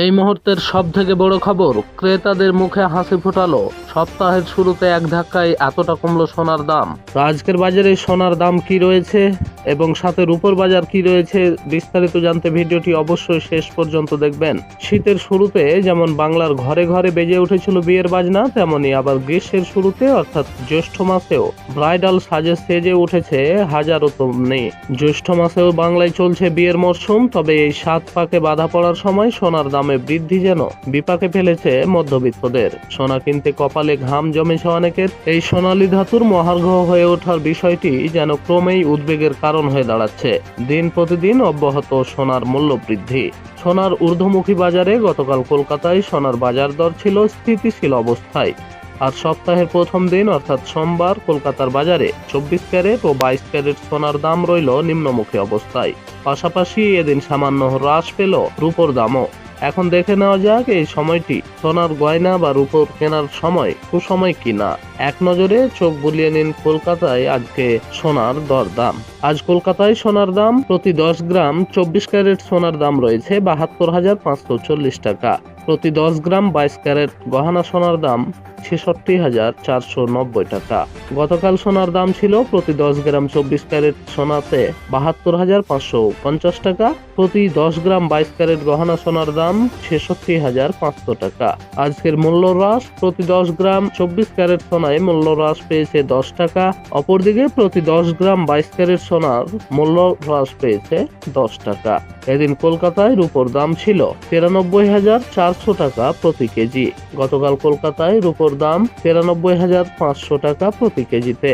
এই মুহূর্তের সব থেকে বড় খবর, ক্রেতাদের মুখে হাসি ফোটালো। সপ্তাহের শুরুতে এক ধাক্কায় এতটা কমলো সোনার দাম। আজকের বাজারে সোনার দাম কি রয়েছে? এবং সাথে রূপর বাজার কি রয়েছে বিস্তারিত জানতে ভিডিওটি অবশ্যই শেষ পর্যন্ত দেখবেন। শীতের শুরুতে যেমন বাংলার ঘরে ঘরে বেজে উঠেছিল বিয়ের বাজনা, তেমনি আবার গ্রীষ্মের শুরুতে, অর্থাৎ জ্যৈষ্ঠ মাসেও ব্রাইডাল সাজে সেজে উঠেছে হাজারো তমনি। জ্যৈষ্ঠ মাসেও বাংলায় চলছে বিয়ের মরশুম, তবে এই সাত পাকে বাধা পড়ার সময় সোনার দামে বৃদ্ধি যেন বিপাকে ফেলেছে মধ্যবিত্তদের। সোনা কিনতে কপালে ঘাম জমেছে অনেকের। এই সোনালী ধাতুর মহার্ঘ হয়ে ওঠার বিষয়টি যেন ক্রমেই উদ্বেগের কারণ হয়ে দাঁড়াচ্ছে। দিন প্রতিদিন অব্যাহত সোনার মূল্য বৃদ্ধি। সোনার ঊর্ধ্বমুখী বাজারে গতকাল কলকাতায় সোনার বাজার দর ছিল স্থিতিশীল অবস্থায়। আর সপ্তাহের প্রথম দিন, অর্থাৎ সোমবার, কলকাতার বাজারে চব্বিশ ক্যারেট ও বাইশ ক্যারেট সোনার দাম রইল নিম্নমুখী অবস্থায়। পাশাপাশি এদিন সামান্য হ্রাস পেল রূপোর দামও। এখন দেখে নেওয়া যাক এই সময়টি, সোনার গয়না বা রূপোর কেনার সময় কুসময় কিনা। এক নজরে চোখ বুলিয়ে নিন কলকাতায় আজকে সোনার দর দাম আজ কলকাতায় সোনার দাম প্রতি দশ গ্রাম চব্বিশ ক্যারেট সোনার দাম রয়েছে বাহাত্তর হাজার পাঁচশো চল্লিশ টাকা। প্রতি দশ গ্রাম বাইশ ক্যারেট গহনা সোনার দাম ছেষট্টি হাজার চারশো নব্বই টাকা। গতকাল সোনার দাম ছিল প্রতি দশ গ্রাম চব্বিশ ক্যারেট সোনাতে বাহাত্তর হাজার পাঁচশো পঞ্চাশ টাকা, প্রতি দশ গ্রাম বাইশ ক্যারেট গহনা সোনার দাম ছেষট্টি হাজার পাঁচশো টাকা। আজকের মূল্য হ্রাস প্রতি দশ গ্রাম চব্বিশ ক্যারেট সোনায় মূল্য হ্রাস পেয়েছে দশ টাকা, অপরদিকে প্রতি দশ গ্রাম বাইশ ক্যারেট সোনার মূল্য হ্রাস পেয়েছে দশ টাকা। এদিন কলকাতায় রুপোর দাম ছিল তিরানব্বই হাজার চারশো টাকা প্রতি কেজি। গতকাল কলকাতায় রুপোর দাম তিরানব্বই হাজার পাঁচশো টাকা প্রতি কেজিতে।